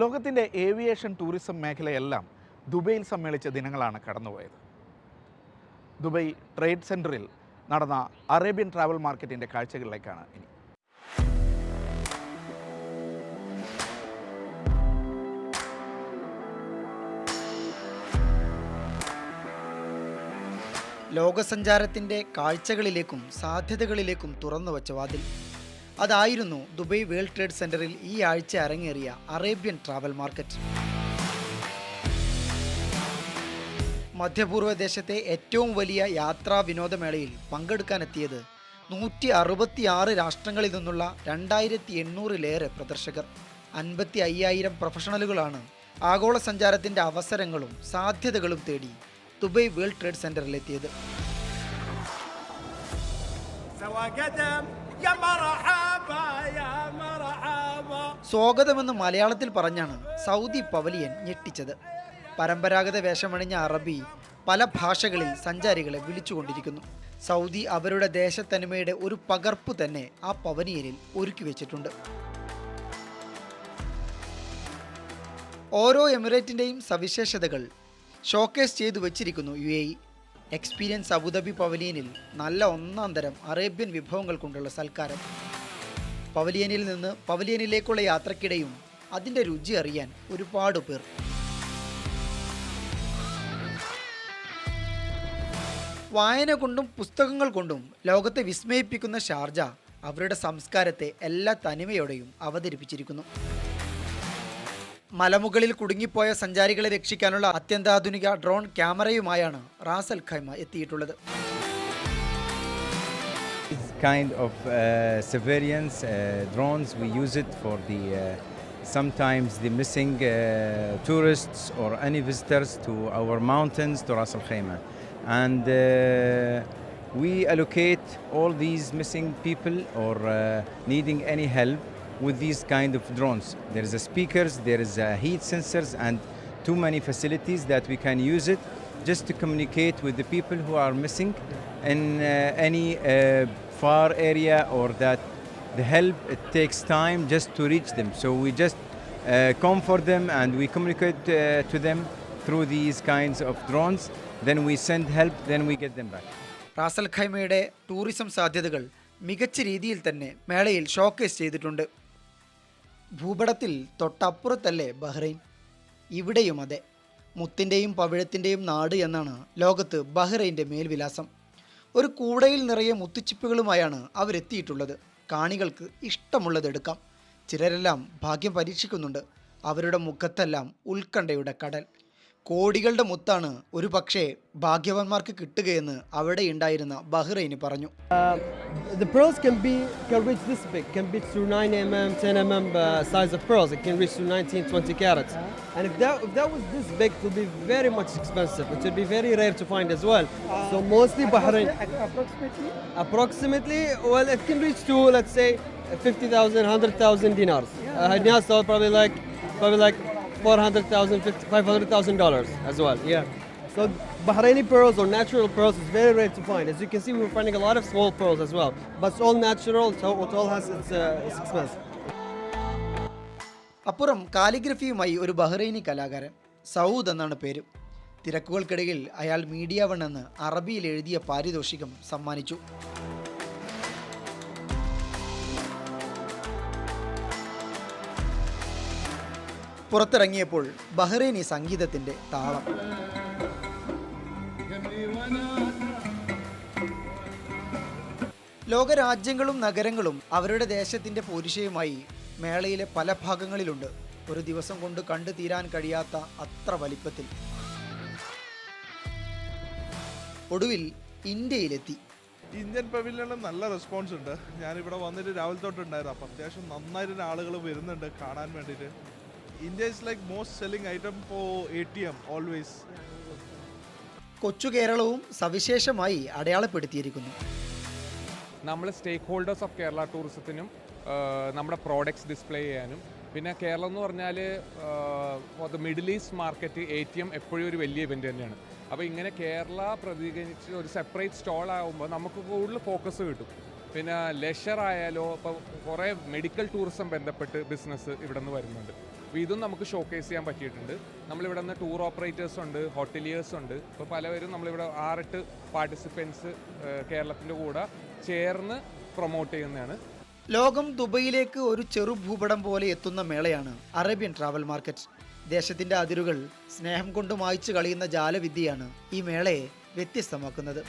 ലോകത്തിന്റെ aviation tourism മേഖലയെല്ലാം ദുബൈയിൽ സമ്മേളിച്ച ദിനങ്ങളാണ് കടന്നുപോയത്. ദുബൈ ട്രേഡ് സെന്ററിൽ നടന്ന അറേബ്യൻ ട്രാവൽ മാർക്കറ്റിന്റെ കാഴ്ചകളിലേക്കാണ് ഇനി. ലോകസഞ്ചാരത്തിന്റെ കാഴ്ചകളിലേക്കും സാധ്യതകളിലേക്കും തുറന്നു വച്ച വാതിൽ. അതായിരുന്നു ദുബൈ വേൾഡ് ട്രേഡ് സെന്ററിൽ ഈ ആഴ്ച അരങ്ങേറിയ അറേബ്യൻ ട്രാവൽ മാർക്കറ്റ്. മധ്യപൂർവ ദേശത്തെ ഏറ്റവും വലിയ യാത്രാ വിനോദമേളയിൽ പങ്കെടുക്കാനെത്തിയത് നൂറ്റി അറുപത്തിയാറ് രാഷ്ട്രങ്ങളിൽ നിന്നുള്ള രണ്ടായിരത്തി എണ്ണൂറിലേറെ പ്രദർശകർ. അൻപത്തി അയ്യായിരം പ്രൊഫഷണലുകളാണ് ആഗോള സഞ്ചാരത്തിന്റെ അവസരങ്ങളും സാധ്യതകളും തേടി ദുബൈ വേൾഡ് ട്രേഡ് സെന്ററിലെത്തിയത്. സ്വാഗതമെന്ന് മലയാളത്തിൽ പറഞ്ഞാണ് സൗദി പവലിയൻ ഞെട്ടിച്ചത്. പരമ്പരാഗത വേഷമണിഞ്ഞ അറബി പല ഭാഷകളിൽ സഞ്ചാരികളെ വിളിച്ചുകൊണ്ടിരിക്കുന്നു. സൗദി അവരുടെ ദേശത്തനിമയുടെ ഒരു പകർപ്പ് തന്നെ ആ പവനിയനിൽ ഒരുക്കി വെച്ചിട്ടുണ്ട്. ഓരോ എമിറേറ്റിന്റെയും സവിശേഷതകൾ ഷോക്കേസ് ചെയ്തു വെച്ചിരിക്കുന്നു U A experience Abu Dhabi പവലിയനിൽ നല്ല ഒന്നാം തരം അറേബ്യൻ വിഭവങ്ങൾ കൊണ്ടുള്ള സൽക്കാരം. പവലിയനിൽ നിന്ന് പവലിയനിലേക്കുള്ള യാത്രക്കിടെയും അതിന്റെ രുചി അറിയാൻ ഒരുപാട് പേർ. വായന കൊണ്ടും പുസ്തകങ്ങൾ കൊണ്ടും ലോകത്തെ വിസ്മയിപ്പിക്കുന്ന ഷാർജ അവരുടെ സംസ്കാരത്തെ എല്ലാ തനിമയോടെയും അവതരിപ്പിച്ചിരിക്കുന്നു. മലമുകളിൽ കുടുങ്ങിപ്പോയ സഞ്ചാരികളെ രക്ഷിക്കാനുള്ള അത്യന്താധുനിക ഡ്രോൺ ക്യാമറയുമായാണ് റാസൽ ഖൈമ എത്തിയിട്ടുള്ളത്. Kind of uh, surveillance uh, drones, we use it for the uh, sometimes the missing uh, tourists or any visitors to our mountains to Ras Al Khaimah, and uh, we allocate all these missing people or uh, needing any help with these kind of drones. There is a speakers, there is a heat sensors, and too many facilities that we can use it just to communicate with the people who are missing in uh, any uh, far area or that the help it takes time just to reach them so we just uh, comfort them and we communicate uh, to them through these kinds of drones then we send help then we get them back Ras al ഖൈമയുടെ tourism സാധ്യതകൾ മികച്ച രീതിയിൽ തന്നെ മേളയിൽ showcase ചെയ്തിട്ടുണ്ട് ഭൂപടത്തിൽ തൊട്ടപ്പുറത്തല്ലേ Bahrain ഇവിടെയും അതെ മുത്തിന്റെയും പവിഴത്തിന്റെയും നാട് എന്നാണ് ലോകത്ത് ബഹ്റൈന്റെ മേൽവിലാസം ഒരു കൂടയിൽ നിറയെ മുത്തുച്ചിപ്പുകളുമായാണ് അവരെത്തിയിട്ടുള്ളത്. കാണികൾക്ക് ഇഷ്ടമുള്ളതെടുക്കാം ചിലരെല്ലാം ഭാഗ്യം പരീക്ഷിക്കുന്നുണ്ട്. അവരുടെ മുഖത്തെല്ലാം ഉത്കണ്ഠയുടെ കടൽ. കോടികളുടെ മുത്താണ് ഒരു പക്ഷേ ഭാഗ്യവാന്മാർക്ക് കിട്ടുകയെന്ന് അവിടെ ഉണ്ടായിരുന്ന ബഹ്റൈന് പറഞ്ഞു The pearls can be can reach this big, can be to 9 mm, 10 mm uh, size of pearls. It can reach to 19, 20 carats. And if that if that was this big, it would be very much expensive. It would be very rare to find as well. so mostly Bahrain. approximately Approximately, well, it can reach to let's say 50,000, 100,000 dinars. Uh, yeah, so probably like probably like 400,000, 50 500,000 dollars as well. Yeah. So Bahraini pearls or natural pearls is very rare to find. As you can see, we're finding a lot of small pearls as well. But it's all natural, so it all has its, uh, its expense. അപ്പുറം കാലിഗ്രഫിയുമായി ഒരു ബഹ്റൈനി കലാകാരൻ Saud എന്നാണ് പേര് തിരക്കുകൾക്കിടയിൽ അയാൾ media one എന്ന് അറബിയിൽ എഴുതിയ പാരിതോഷികം സമ്മാനിച്ചു പുറത്തിറങ്ങിയപ്പോൾ ബഹ്റൈനി സംഗീതത്തിന്റെ താളം. ലോകരാജ്യങ്ങളും നഗരങ്ങളും അവരുടെ ദേശത്തിന്റെ പോരിശയുമായി മേളയിലെ പല ഭാഗങ്ങളിലുണ്ട്. ഒരു ദിവസം കൊണ്ട് കണ്ടു തീരാൻ കഴിയാത്ത അത്ര വലിപ്പത്തിൽ. ഒടുവിൽ ഇന്ത്യയിലെത്തി. ഇന്ത്യൻ പവലിയനിൽ നല്ല റെസ്പോൺസ് ഉണ്ട്. ഞാനിവിടെ വന്നിട്ട് രാവിലെ തൊട്ടുണ്ടായിരുന്നു. അപ്പം അത്യാവശ്യം നന്നായിട്ട് ആളുകൾ വരുന്നുണ്ട് കാണാൻ വേണ്ടിയിട്ട്. India is like most selling item for A T M always കൊച്ചു കേരളവും സവിശേഷമായി അടയാളപ്പെടുത്തിയിരിക്കുന്നു. നമ്മൾ സ്റ്റേക്ക് ഹോൾഡേഴ്സ് ഓഫ് കേരള ടൂറിസത്തിനും നമ്മുടെ പ്രോഡക്റ്റ്സ് ഡിസ്പ്ലേ ചെയ്യാനും. പിന്നെ കേരളം എന്ന് പറഞ്ഞാൽ for the Middle East market A T M എപ്പോഴും ഒരു വലിയ ഇവന്റ് തന്നെയാണ്. അപ്പോൾ ഇങ്ങനെ കേരള പ്രതികരിച്ച് ഒരു സെപ്പറേറ്റ് സ്റ്റോൾ ആകുമ്പോൾ നമുക്ക് കൂടുതൽ ഫോക്കസ് കിട്ടും. പിന്നെ ലെഷർ ആയാലോ ഇപ്പോൾ കുറേ മെഡിക്കൽ ടൂറിസം ബന്ധപ്പെട്ട് ബിസിനസ് ഇവിടെ നിന്ന് വരുന്നുണ്ട്. അപ്പോൾ ഇതും നമുക്ക് ഷോക്കേസ് ചെയ്യാൻ പറ്റിയിട്ടുണ്ട്. നമ്മളിവിടെ നിന്ന് ടൂർ ഓപ്പറേറ്റേഴ്സ് ഉണ്ട് ഹോട്ടലിയേഴ്സ് ഉണ്ട്. ഇപ്പോൾ പലവരും നമ്മളിവിടെ ആറെട്ട് പാർട്ടിസിപ്പൻസ് കേരളത്തിന്റെ കൂടെ ചേർന്ന് പ്രൊമോട്ട് ചെയ്യുന്നതാണ്. ലോകം ദുബൈയിലേക്ക് ഒരു ചെറു ഭൂപടം പോലെ എത്തുന്ന മേളയാണ് അറേബ്യൻ ട്രാവൽ മാർക്കറ്റ് ദേശത്തിന്റെ അതിരുകൾ സ്നേഹം കൊണ്ട് മായ്ച്ചു കളിയുന്ന ജാലവിദ്യയാണ് ഈ മേളയെ വ്യത്യസ്തമാക്കുന്നത്.